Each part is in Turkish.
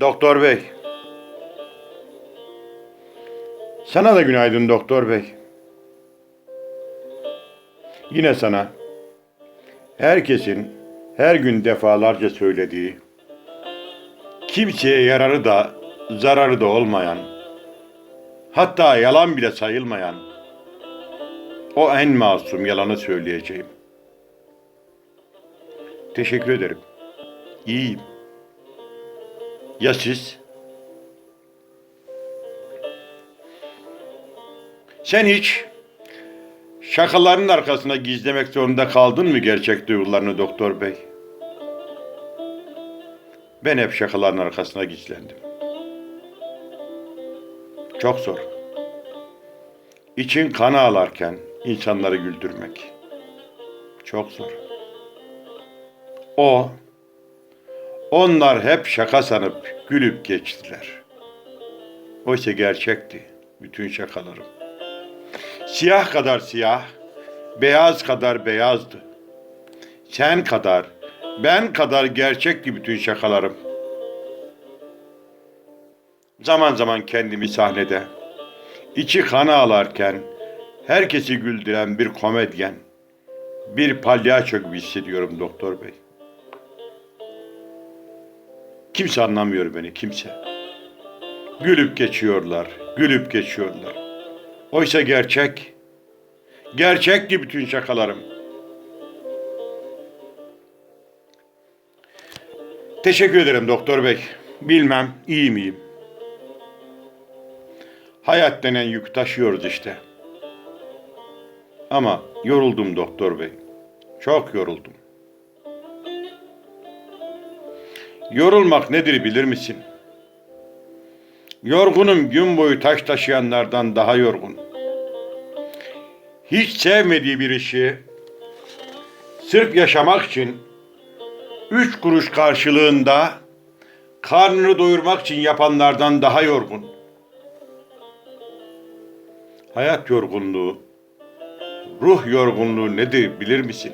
Doktor bey. Sana da günaydın doktor bey. Yine sana herkesin her gün defalarca söylediği kimseye yararı da zararı da olmayan hatta yalan bile sayılmayan o en masum yalanı söyleyeceğim. Teşekkür ederim. İyiyim. Ya siz? Sen hiç şakaların arkasına gizlemek zorunda kaldın mı gerçek duygularını doktor bey? Ben hep şakaların arkasına gizlendim. Çok zor. İçin kan ağlarken insanları güldürmek. Çok zor. O, onlar hep şaka sanıp gülüp geçtiler. Oysa gerçekti bütün şakalarım. Siyah kadar siyah, beyaz kadar beyazdı. Sen kadar, ben kadar gerçekti bütün şakalarım. Zaman zaman kendimi sahnede, içi kan ağlarken, herkesi güldüren bir komedyen, bir palyaço gibi hissediyorum doktor bey. Kimse anlamıyor beni, kimse. Gülüp geçiyorlar, gülüp geçiyorlar. Oysa gerçek, gerçekti bütün şakalarım. Teşekkür ederim doktor bey. Bilmem iyi miyim? Hayat denen yük taşıyoruz işte. Ama yoruldum doktor bey. Çok yoruldum. Yorulmak nedir bilir misin? Yorgunum gün boyu taş taşıyanlardan daha yorgun. Hiç sevmediği bir işi sırf yaşamak için üç kuruş karşılığında karnını doyurmak için yapanlardan daha yorgun. Hayat yorgunluğu, ruh yorgunluğu nedir bilir misin?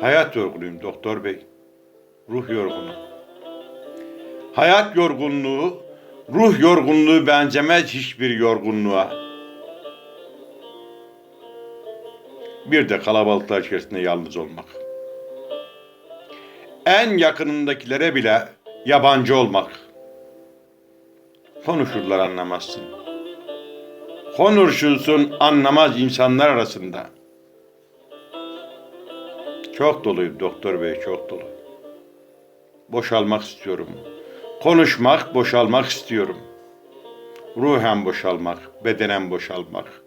Hayat yorgunuyum doktor bey. Ruh yorgunu. Hayat yorgunluğu, ruh yorgunluğu benzemez hiçbir yorgunluğa. Bir de kalabalıklar içerisinde yalnız olmak. En yakınındakilere bile yabancı olmak. Konuşurlar anlamazsın. Konuşulsun anlamaz insanlar arasında. Çok doluyum doktor bey, çok dolu. Boşalmak istiyorum. Konuşmak, boşalmak istiyorum. Ruhen boşalmak, bedenen boşalmak.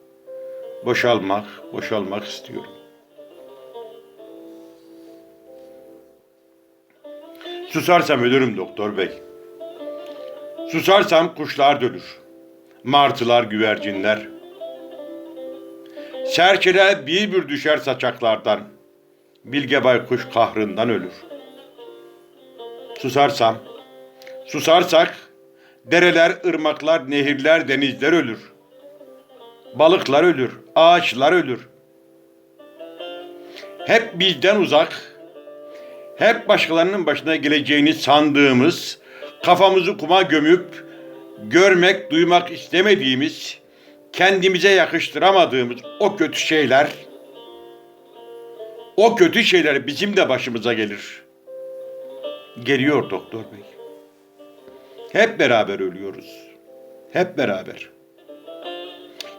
Boşalmak, boşalmak istiyorum. Susarsam ölürüm doktor bey. Susarsam kuşlar dönür. Martılar, güvercinler. Serçeler bir bir düşer saçaklardan. Bilge baykuş kahrından ölür. Susarsam, susarsak dereler, ırmaklar, nehirler, denizler ölür. Balıklar ölür, ağaçlar ölür. Hep bizden uzak, hep başkalarının başına geleceğini sandığımız, kafamızı kuma gömüp görmek, duymak istemediğimiz, kendimize yakıştıramadığımız o kötü şeyler, o kötü şeyler bizim de başımıza gelir. Geliyor doktor bey. Hep beraber ölüyoruz. Hep beraber.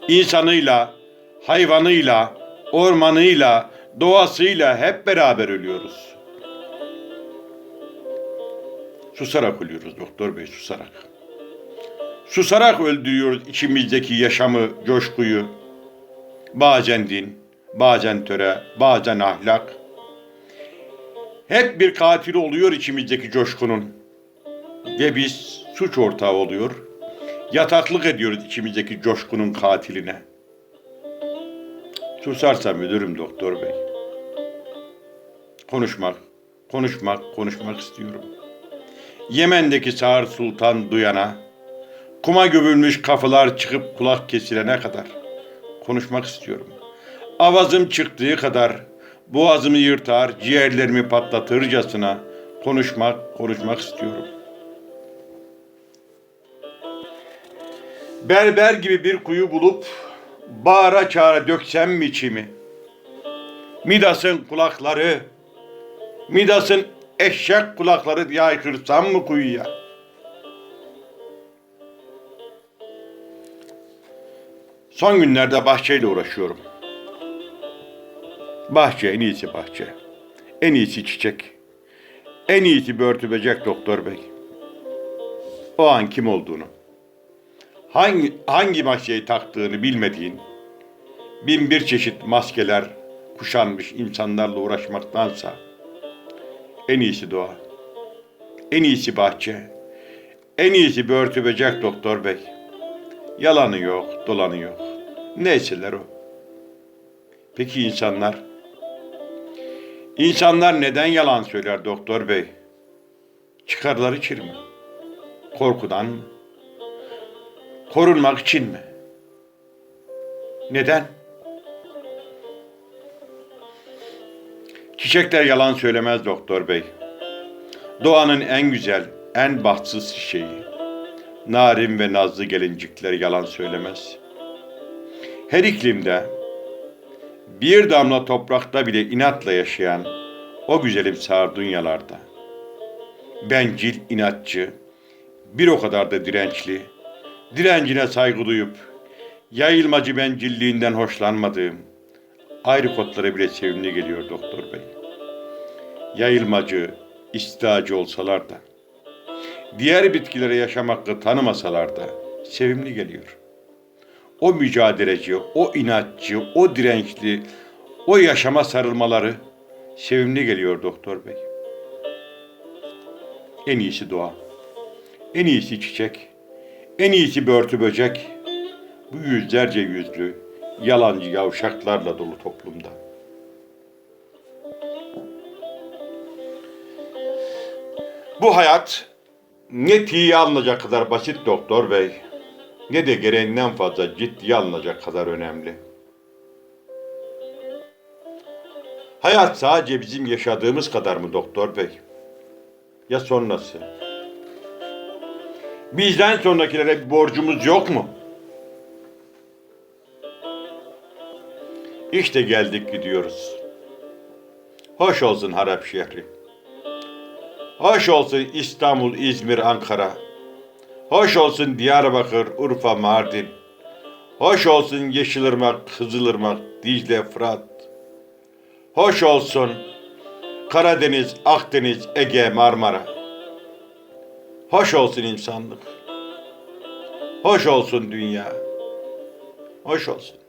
İnsanıyla, hayvanıyla, ormanıyla, doğasıyla hep beraber ölüyoruz. Susarak ölüyoruz doktor bey, susarak. Susarak öldürüyoruz içimizdeki yaşamı, coşkuyu. Bazen din, bazen töre, bazen ahlak. Hep bir katil oluyor içimizdeki coşkunun. Ve biz suç ortağı oluyor. Yataklık ediyoruz içimizdeki coşkunun katiline. Susarsam ölürüm doktor bey. Konuşmak, konuşmak, konuşmak istiyorum. Yemen'deki Sağır Sultan duyana, kuma gömülmüş kafalar çıkıp kulak kesilene kadar konuşmak istiyorum. Avazım çıktığı kadar boğazımı yırtar, ciğerlerimi patlatırcasına konuşmak, konuşmak istiyorum. Berber gibi bir kuyu bulup bağıra çağıra döksem mi içimi? Midas'ın kulakları, Midas'ın eşek kulakları yaykırsam mı kuyuya? Son günlerde bahçeyle uğraşıyorum. Bahçe en iyisi bahçe. En iyisi çiçek. En iyisi börtü böcek doktor bey. O an kim olduğunu, hangi hangi maskeyi taktığını bilmediğin, bin bir çeşit maskeler kuşanmış insanlarla uğraşmaktansa en iyisi doğa, en iyisi bahçe, en iyisi börtü böcek doktor bey. Yalanı yok, dolanı yok. Neyseler o. Peki insanlar? İnsanlar neden yalan söyler doktor bey? Çıkarları için mi? Korkudan mı? Korunmak için mi? Neden? Çiçekler yalan söylemez doktor bey. Doğanın en güzel, en bahtsız çiçeği. Narin ve nazlı gelincikler yalan söylemez. Her iklimde bir damla toprakta bile inatla yaşayan o güzelim sardunyalarda. Bencil, inatçı, bir o kadar da dirençli, direncine saygı duyup, yayılmacı bencilliğinden hoşlanmadığım, ayrı kotlara bile sevimli geliyor doktor bey. Yayılmacı, istihacı olsalar da, diğer bitkilere yaşam hakkı tanımasalar da sevimli geliyor. O mücadeleci, o inatçı, o dirençli, o yaşama sarılmaları sevimli geliyor doktor bey. En iyisi doğa, en iyisi çiçek, en iyisi börtü böcek, bu yüzlerce yüzlü, yalancı yavşaklarla dolu toplumda. Bu hayat ne tiye alınacak kadar basit doktor bey, ne de gereğinden fazla ciddiye alınacak kadar önemli. Hayat sadece bizim yaşadığımız kadar mı doktor bey? Ya sonrası? Bizden sonrakilere bir borcumuz yok mu? İşte geldik gidiyoruz. Hoş olsun harap şehri. Hoş olsun İstanbul, İzmir, Ankara. Hoş olsun Diyarbakır, Urfa, Mardin. Hoş olsun Yeşilırmak, Kızılırmak, Dicle, Fırat. Hoş olsun Karadeniz, Akdeniz, Ege, Marmara. Hoş olsun insanlık. Hoş olsun dünya. Hoş olsun.